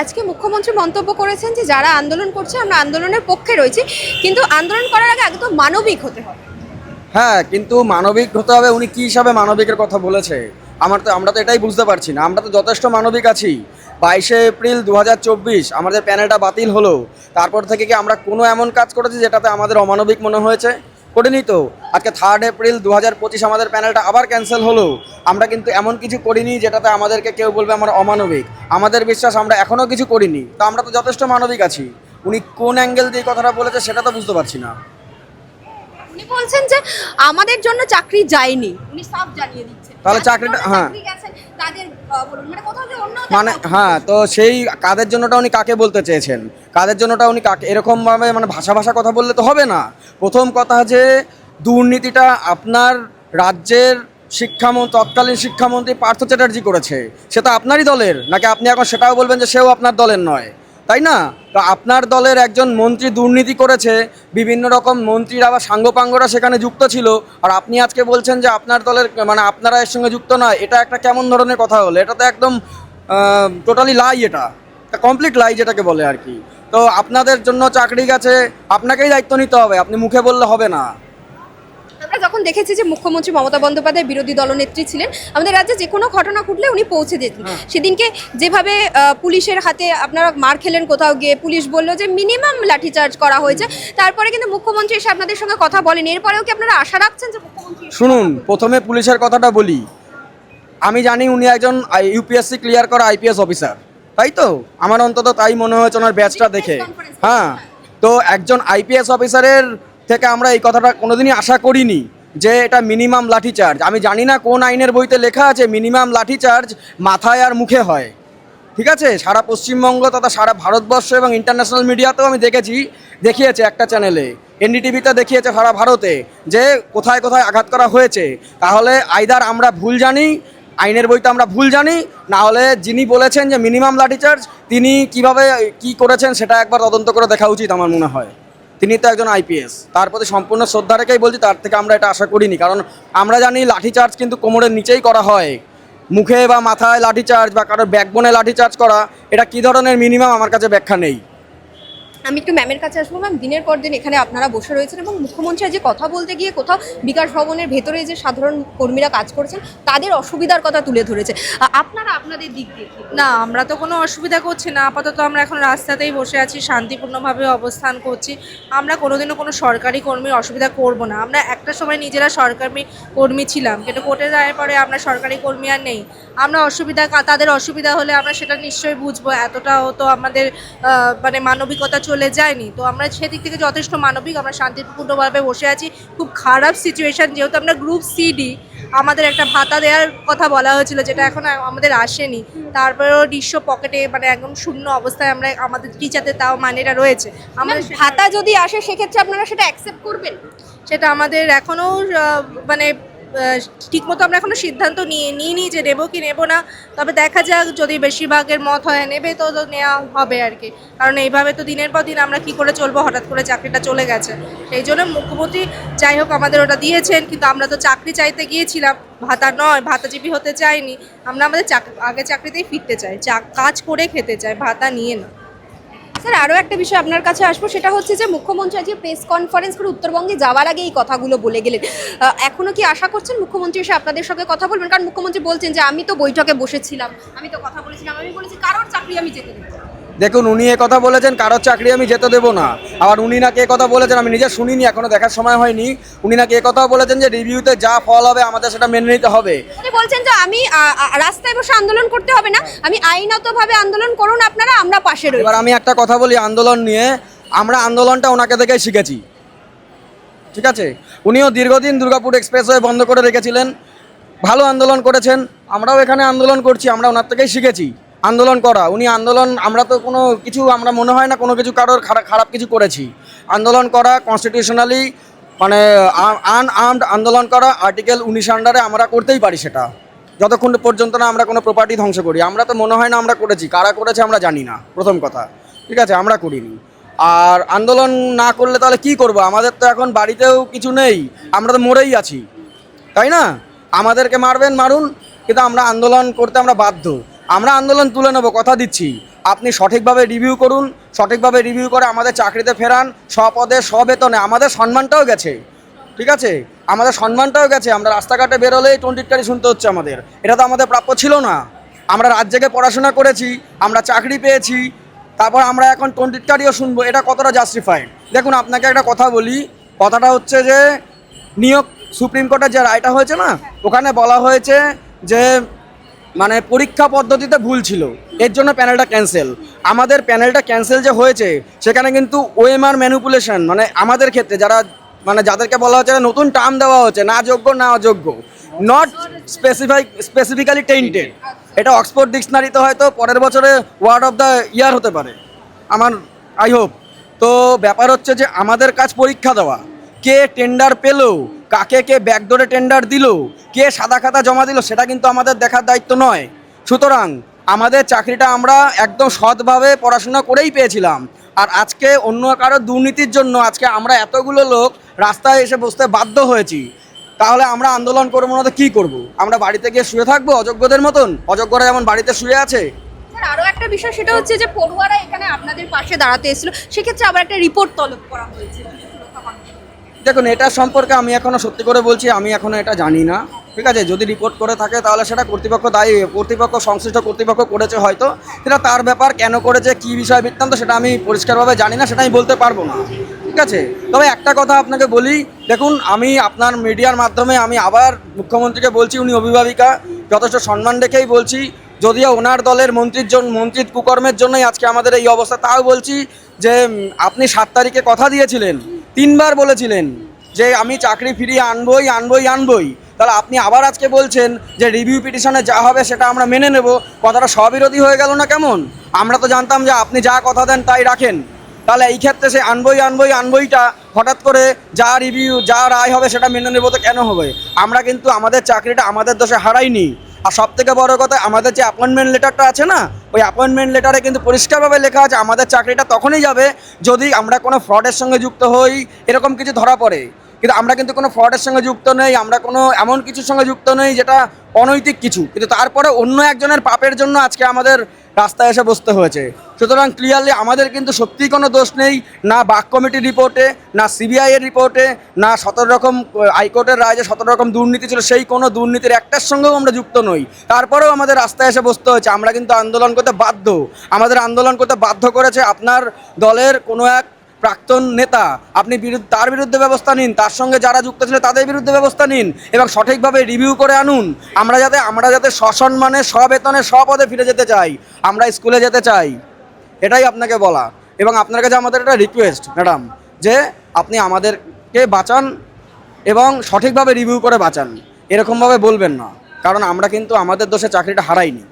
আজকে মুখ্যমন্ত্রী মন্তব্য করেছেন যে যারা আন্দোলন করছে, আমরা আন্দোলনের পক্ষে রয়েছি। কিন্তু আন্দোলন করার আগে একদম মানবিক হতে হবে। হ্যাঁ কিন্তু মানবিক হতে হবে, উনি কী হিসাবে মানবিকের কথা বলেছে? আমার তো, আমরা তো এটাই বুঝতে পারছি না। আমরা তো যথেষ্ট মানবিক আছি। বাইশে এপ্রিল দু হাজার চব্বিশ আমাদের প্যানেলটা বাতিল হলো। তারপর থেকে কি আমরা কোনো এমন কাজ করেছি যেটাতে আমাদের অমানবিক মনে হয়েছে? করিনি তো। আজকে থার্ড এপ্রিল দু হাজার পঁচিশ আমাদের প্যানেলটা আবার ক্যান্সেল হলো। আমরা কিন্তু এমন কিছু করিনি যেটাতে আমাদেরকে কেউ বলবে আমরা অমানবিক। আমাদের বিশ্বাস আমরা এখনও কিছু করিনি। তো আমরা তো যথেষ্ট মানবিক আছি। উনি কোন অ্যাঙ্গেল দিয়ে কথাটা বলেছে সেটা তো বুঝতে পারছি না। উনি বলছেন যে আমাদের জন্য চাকরি যায়নি। উনি সব জানিয়ে দিচ্ছেন। তাহলে চাকরিটা- হ্যাঁ। মানে মানে হ্যাঁ তো সেই কাদের জন্যটা উনি কাকে বলতে চেয়েছেন? কাদের জন্যটা উনি কাকে এরকমভাবে মানে ভাষা ভাষা কথা বললে তো হবে না। প্রথম কথা যে দুর্নীতিটা আপনার রাজ্যের শিক্ষামন্ত্রী তৎকালীন শিক্ষামন্ত্রী পার্থ চ্যাটার্জি করেছে। সেটা আপনারই দলের নাকি আপনি এখন সেটাও বলবেন যে সেও আপনার দলের নয়? তাই না? তো আপনার দলের একজন মন্ত্রী দুর্নীতি করেছে, বিভিন্ন রকম মন্ত্রীরা বা সাঙ্গপাঙ্গরা সেখানে যুক্ত ছিল, আর আপনি আজকে বলছেন যে আপনার দলের মানে আপনারা এর সঙ্গে যুক্ত নয়, এটা একটা কেমন ধরনের কথা হলো? এটা তো একদম টোটালি লাই এটা। কমপ্লিট লাই যেটাকে বলে আর কি। তো আপনাদের জন্য চাকরি গেছে, আপনাকেই দায়িত্ব নিতে হবে, আপনি মুখে বললে হবে না। যখন দেখেছি যে মুখ্যমন্ত্রী মমতা বন্দ্যোপাধ্যায় বিরোধী দলনেত্রী ছিলেন আমাদের রাজ্যে যে কোনো ঘটনা ঘটলে উনি পৌঁছে দিতেন সেদিনকে যেভাবে পুলিশের হাতে আপনারা মার খেলেন কোথাও গিয়ে পুলিশ বলল যে মিনিমাম লাঠিচার্জ করা হয়েছে। তারপরে কিন্তু মুখ্যমন্ত্রী এসে আপনাদের সঙ্গে কথা বলেন। এরপরেও কি আপনারা আশা রাখছেন যে মুখ্যমন্ত্রী শুনুন প্রথমে পুলিশের কথাটা বলি। আমি জানি উনি একজন ইউপিএসসি ক্লিয়ার করা আইপিএস অফিসার তাই তো? আমার অন্তত তাই মনে হয়েছে ওনার ব্যাচটা দেখে। হ্যাঁ। তো একজন আইপিএস অফিসারের থেকে আমরা এই কথাটা কোনোদিনই আশা করিনি যে এটা মিনিমাম লাঠি চার্জ আমি জানি না কোন আইনের বইতে লেখা আছে মিনিমাম লাঠি চার্জ মাথায় আর মুখে হয়। ঠিক আছে? সারা পশ্চিমবঙ্গ তথা সারা ভারতবর্ষ এবং ইন্টারন্যাশনাল মিডিয়াতেও আমি দেখেছি, দেখিয়েছে একটা চ্যানেলে এনডিটিভিতে দেখিয়েছে সারা ভারতে যে কোথায় কোথায় আঘাত করা হয়েছে। তাহলে আইদার আমরা ভুল জানি, আইনের বইতে আমরা ভুল জানি, না হলে যিনি বলেছেন যে মিনিমাম লাঠিচার্জ তিনি কীভাবে কি করেছেন সেটা একবার তদন্ত করে দেখা উচিত আমার মনে হয়। তিনি তো একজন আইপিএস। তার প্রতি সম্পূর্ণ শ্রদ্ধা রেখেই বলছি, তার থেকে আমরা এটা আশা করিনি। কারণ আমরা জানি লাঠিচার্জ কিন্তু কোমরের নিচেই করা হয়। মুখে বা মাথায় লাঠিচার্জ বা কারোর ব্যাকবোনে লাঠিচার্জ করা, এটা কী ধরনের মিনিমাম আমার কাছে ব্যাখ্যা নেই। আমি একটু ম্যামের কাছে আসব। ম্যাম দিনের পর দিন এখানে আপনারা বসে রয়েছেন এবং মুখ্যমন্ত্রী আজ কথা বলতে গিয়ে কোথাও বিকাশ ভবনের ভেতরে যে সাধারণ কর্মীরা কাজ করছেন, তাদের অসুবিধার কথা তুলে ধরেছে। আপনারা আপনাদের দিক দিয়ে না, আমরা তো কোনো অসুবিধা করছি না। আপাতত আমরা এখন রাস্তাতেই বসে আছি, শান্তিপূর্ণভাবে অবস্থান করছি। আমরা কোনোদিনও কোনো সরকারি কর্মীর অসুবিধা করব না। আমরা একটা সময় নিজেরা সরকারি কর্মী ছিলাম, কিন্তু কোর্টে যাওয়ার পরে আমরা সরকারি কর্মী আর নেই। আমরা অসুবিধা তাদের অসুবিধা হলে আমরা সেটা নিশ্চয়ই বুঝব। এতটাও তো আমাদের মানে মানবিকতা চলে যায়নি। তো আমরা সেদিক থেকে যথেষ্ট মানবিক আমরা শান্তিপূর্ণভাবে বসে আছি। খুব খারাপ সিচুয়েশন যেহেতু আমরা গ্রুপ সিডি আমাদের একটা ভাতা দেওয়ার কথা বলা হয়েছিল যেটা এখন আমাদের আসেনি। তারপরেও নিঃস্ব পকেটে মানে একদম শূন্য অবস্থায় আমরা আমাদের টিচারদের তাও মানেটা রয়েছে। আমাদের ভাতা যদি আসে সেক্ষেত্রে আপনারা সেটা অ্যাকসেপ্ট করবেন? সেটা আমাদের এখনও মানে ঠিকমতো আমরা এখনও সিদ্ধান্ত নিয়ে নিইনি যে নেব কি নেব না। তবে দেখা যাক, যদি বেশিরভাগের মত হয়, নেবে তো নেওয়া হবে আর কি। কারণ এইভাবে তো দিনের পর দিন আমরা কি করে চলবো, হঠাৎ করে চাকরিটা চলে গেছে। সেই জন্য মুখ্যমন্ত্রী যাই হোক, আমাদের ওটা দিয়েছেন, কিন্তু আমরা তো চাকরি চাইতে গিয়েছিলাম। ভাতা নয়, ভাতাজীবী হতে চাইনি। আমরা আমাদের আগে চাকরিতেই ফিরতে চাই। কাজ করে খেতে চাই, ভাতা নিয়ে না। স্যার আরও একটা বিষয় আপনার কাছে আসব, সেটা হচ্ছে যে মুখ্যমন্ত্রী আজকে প্রেস কনফারেন্স করে উত্তরবঙ্গে যাওয়ার আগে এই কথাগুলো বলে গেলেন এখনও কি আশা করছেন মুখ্যমন্ত্রী এসে আপনাদের সঙ্গে কথা বলবেন কারণ মুখ্যমন্ত্রী বলছেন যে, আমি তো বৈঠকে বসেছিলাম, আমি তো কথা বলেছিলাম, আমি বলেছি কারোর চাকরি আমি যেতে না। দেখুন উনি এ কথা বলেছেন কারোর চাকরি আমি যেতে দেবো না। আবার উনি নাকি এ কথা বলেছেন আমি নিজে শুনিনি এখনও দেখার সময় হয়নি। উনি নাকি এ কথাও বলেছেন যে রিভিউতে যা ফল হবে আমাদের সেটা মেনে নিতে হবে। উনি বলছেন যে আমি রাস্তায় বসে আন্দোলন করতে হবে না। আমি আইনতভাবে আন্দোলন করুন আপনারা আমরা পাশে রই। এবার আমি একটা কথা বলি আন্দোলন নিয়ে। আমরা আন্দোলনটা ওনাকে দেখেই শিখেছি। ঠিক আছে? উনিও দীর্ঘদিন দুর্গাপুর এক্সপ্রেসওয়ে বন্ধ করে রেখেছিলেন। ভালো আন্দোলন করেছেন। আমরাও এখানে আন্দোলন করছি আমরা ওনার থেকেই শিখেছি। আন্দোলন করা। উনি আন্দোলন, আমরা তো কোনো কিছু, আমরা মনে হয় না কোনো কিছু কারোর খারাপ কিছু করেছি। আন্দোলন করা কনস্টিটিউশনালি মানে আনআর্মড আন্দোলন করা আর্টিকেল উনিশ আন্ডারে আমরা করতেই পারি সেটা। যতক্ষণ পর্যন্ত না আমরা কোনো প্রপার্টি ধ্বংস করি। আমরা তো মনে হয় না আমরা করেছি। কারা করেছে আমরা জানি না। প্রথম কথা। ঠিক আছে, আমরা করিনি। আর আন্দোলন না করলে তাহলে কি করব? আমাদের তো এখন বাড়িতেও কিছু নেই। আমরা তো মরেই আছি। তাই না? আমাদেরকে মারবেন, মারুন। কিন্তু আমরা আন্দোলন করতে আমরা বাধ্য। আমরা আন্দোলন তুলে নেব, কথা দিচ্ছি। আপনি সঠিকভাবে রিভিউ করুন, সঠিকভাবে রিভিউ করে আমাদের চাকরিতে ফেরান, স্বপদে, স্ববেতনে। আমাদের সম্মানটাও গেছে, ঠিক আছে? আমাদের সম্মানটাও গেছে। আমরা রাস্তাঘাটে বেরোলেই টোয়েন্টিটকারি শুনতে হচ্ছে আমাদের। এটা তো আমাদের প্রাপ্য ছিল না। আমরা জেগে পড়াশোনা করেছি, আমরা চাকরি পেয়েছি, তারপর আমরা এখন টোয়েন্টিটকারিও শুনব। এটা কতটা জাস্টিফাইড দেখুন, আপনাকে একটা কথা বলি। কথাটা হচ্ছে যে, নিয়োগ সুপ্রিম কোর্টের যে রায়টা হয়েছে না, ওখানে বলা হয়েছে যে মানে পরীক্ষা পদ্ধতিতে ভুল ছিল। এর জন্য প্যানেলটা ক্যান্সেল আমাদের প্যানেলটা ক্যান্সেল যে হয়েছে, সেখানে কিন্তু ওএমআর ম্যানুপুলেশন মানে আমাদের ক্ষেত্রে যারা মানে যাদেরকে বলা হচ্ছে নতুন টার্ম দেওয়া হচ্ছে না যোগ্য, না অযোগ্য নট স্পেসিফাই স্পেসিফিক্যালি টেন্টেড এটা অক্সফোর্ড ডিকশনারিতে হয়তো পরের বছরে ওয়ার্ড অফ দ্য ইয়ার হতে পারে। আমার আই হোপ তো ব্যাপার হচ্ছে যে আমাদের কাজ পরীক্ষা দেওয়া। কে টেন্ডার পেল কাকে কে ব্যাকডোরে টেন্ডার দিল, কে সাদা খাতা জমা দিল, সেটা কিন্তু আমাদের দেখার দায়িত্ব নয়। সুতরাং আমাদের চাকরিটা আমরা একদম সৎভাবে পড়াশোনা করেই পেয়েছিলাম। আর আজকে অন্য কারও দুর্নীতির জন্য আজকে আমরা এতগুলো লোক রাস্তায় এসে বসতে বাধ্য হয়েছি। তাহলে আমরা আন্দোলন করব না তো কী করব? আমরা বাড়িতে গিয়ে শুয়ে থাকব অযোগ্যদের মতন? অযোগ্যরা যেমন বাড়িতে শুয়ে আছে। আরও একটা বিষয়, সেটা হচ্ছে যে পড়ুয়ারা এখানে আপনাদের পাশে দাঁড়াতে এসেছিল। সেক্ষেত্রে আবার একটা রিপোর্ট তলব করা হয়েছে। দেখুন, এটা সম্পর্কে আমি এখনও সত্যি করে বলছি, আমি এখনও এটা জানি না। ঠিক আছে? যদি রিপোর্ট করে থাকে, তাহলে সেটা কর্তৃপক্ষ দায়ী, কর্তৃপক্ষ সংশ্লিষ্ট কর্তৃপক্ষ করেছে হয়তো। সেটা তার ব্যাপার, কেন করেছে, কী বিষয় বৃত্তান্ত, সেটা আমি পরিষ্কারভাবে জানি না, সেটা আমি বলতে পারব না। ঠিক আছে? তবে একটা কথা আপনাকে বলি, দেখুন, আমি আপনার মিডিয়ার মাধ্যমে আমি আবার মুখ্যমন্ত্রীকে বলছি, উনি অভিভাবিকা, যথেষ্ট সম্মান রেখেই বলছি। যদিও ওনার দলের মন্ত্রীর জন্য মন্ত্রীর কুকর্মের জন্যই আজকে আমাদের এই অবস্থা, তাও বলছি যে আপনি সাত তারিখে কথা দিয়েছিলেন। তিনবার বলেছিলেন যে আমি চাকরি ফিরিয়ে আনবই আনবই আনবই। তাহলে আপনি আবার আজকে বলছেন যে রিভিউ পিটিশনে যা হবে সেটা আমরা মেনে নেব। কথাটা স্ববিরোধী হয়ে গেল না কেমন? আমরা তো জানতাম যে আপনি যা কথা দেন তাই রাখেন। তাহলে এই ক্ষেত্রে সে আনবই আনবই, আনবইটা হঠাৎ করে যা রিভিউ যা রায় হবে সেটা মেনে নেব তো কেন হবে? আমরা কিন্তু আমাদের চাকরিটা আমাদের দোষে হারাইনি। আর সব থেকে বড় কথা, আমাদের যে অ্যাপয়েন্টমেন্ট লেটারটা আছে না, ওই অ্যাপয়েন্টমেন্ট লেটারে কিন্তু পরিষ্কারভাবে লেখা আছে, আমাদের চাকরিটা তখনই যাবে যদি আমরা কোনো ফ্রডের সঙ্গে যুক্ত হই, এরকম কিছু ধরা পড়ে। কিন্তু আমরা কিন্তু কোনো ফ্রডের সঙ্গে যুক্ত নেই, আমরা কোনো এমন কিছুর সঙ্গে যুক্ত নেই যেটা অনৈতিক কিছু। কিন্তু তারপরে অন্য একজনের পাপের জন্য আজকে আমাদের রাস্তায় এসে বসতে হয়েছে। সুতরাং ক্লিয়ারলি আমাদের কিন্তু সত্যিই কোনো দোষ নেই, না বাক কমিটির রিপোর্টে, না সিবিআইয়ের রিপোর্টে, না সতেরো রকম হাইকোর্টের রায় যে সতেরো রকম দুর্নীতি ছিল, সেই কোনো দুর্নীতির একটার সঙ্গেও আমরা যুক্ত নই। তারপরেও আমাদের রাস্তায় এসে বসতে হয়েছে। আমরা কিন্তু আন্দোলন করতে বাধ্য। আমাদের আন্দোলন করতে বাধ্য করেছে আপনার দলের কোনো এক প্রাক্তন নেতা, আপনি তার বিরুদ্ধে ব্যবস্থা নিন, তার সঙ্গে যারা যুক্ত ছিল তাদের বিরুদ্ধে ব্যবস্থা নিন, এবং সঠিকভাবে রিভিউ করে আনুন। আমরা যাতে আমরা যাতে সসম্মানে, সবেতনে, সপদে ফিরে যেতে চাই। আমরা স্কুলে যেতে চাই। এটাই আপনাকে বলা। এবং আপনার কাছে আমাদের একটা রিকোয়েস্ট ম্যাডাম যে আপনি আমাদেরকে বাঁচান এবং সঠিকভাবে রিভিউ করে বাঁচান। এরকমভাবে বলবেন না। কারণ আমরা কিন্তু আমাদের দোষে চাকরিটা হারাইনি।